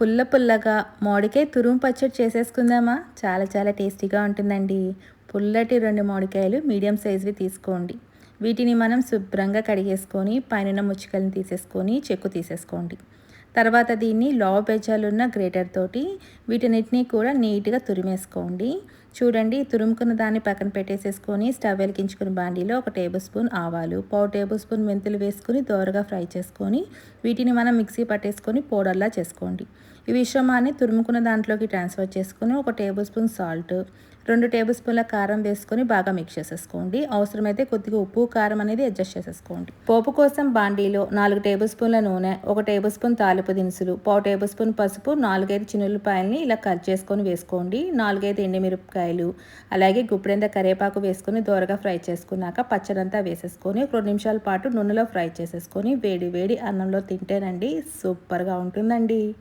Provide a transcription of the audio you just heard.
పుల్ల పుల్లగా మామిడికాయ తురుము పచ్చడి చేసేసుకుందామా? చాలా చాలా టేస్టీగా ఉంటుందండి. పుల్లటి రెండు మామిడికాయలు మీడియం సైజువి తీసుకోండి. వీటిని మనం శుభ్రంగా కడిగేసుకొని పైన ముచ్చుకల్ని తీసేసుకొని చెక్కు తీసేసుకోండి. తర్వాత దీన్ని లావ్ పెంచాలున్న గ్రేటర్ తోటి వీటన్నిటినీ కూడా నీట్గా తురిమేసుకోండి. చూడండి తురుముకున్న దాన్ని పక్కన పెట్టేసేసుకొని స్టవ్ వెలిగించుకుని బాండీలో ఒక టేబుల్ స్పూన్ ఆవాలు పావు టేబుల్ స్పూన్ మెంతులు వేసుకొని దోరగా ఫ్రై చేసుకొని వీటిని మనం మిక్సీ పట్టేసుకొని పౌడర్లా చేసుకోండి. ఈ విశ్రమాన్ని తురుముకున్న దాంట్లోకి ట్రాన్స్ఫర్ చేసుకొని ఒక టేబుల్ స్పూన్ సాల్ట్ రెండు టేబుల్ స్పూన్ల కారం వేసుకొని బాగా మిక్స్ చేసేసుకోండి. అవసరమైతే కొద్దిగా ఉప్పు కారం అనేది అడ్జస్ట్ చేసేసుకోండి. పోపు కోసం బాండీలో నాలుగు టేబుల్ స్పూన్ల నూనె ఒక టేబుల్ స్పూన్ తాలింపు దినుసులు పావు టేబుల్ స్పూన్ పసుపు నాలుగైదు చిన్నులపాయల్ని ఇలా కట్ చేసుకొని వేసుకోండి. నాలుగైదు ఎండుమిరపకాయలు అలాగే గుప్పిడంత కరివేపాకు వేసుకొని దోరగా ఫ్రై చేసుకున్నాక పచ్చడంతా వేసేసుకొని ఒక రెండు నిమిషాల పాటు నూనెలో ఫ్రై చేసేసుకొని వేడి వేడి అన్నంలో తింటేనండి సూపర్గా ఉంటుందండి.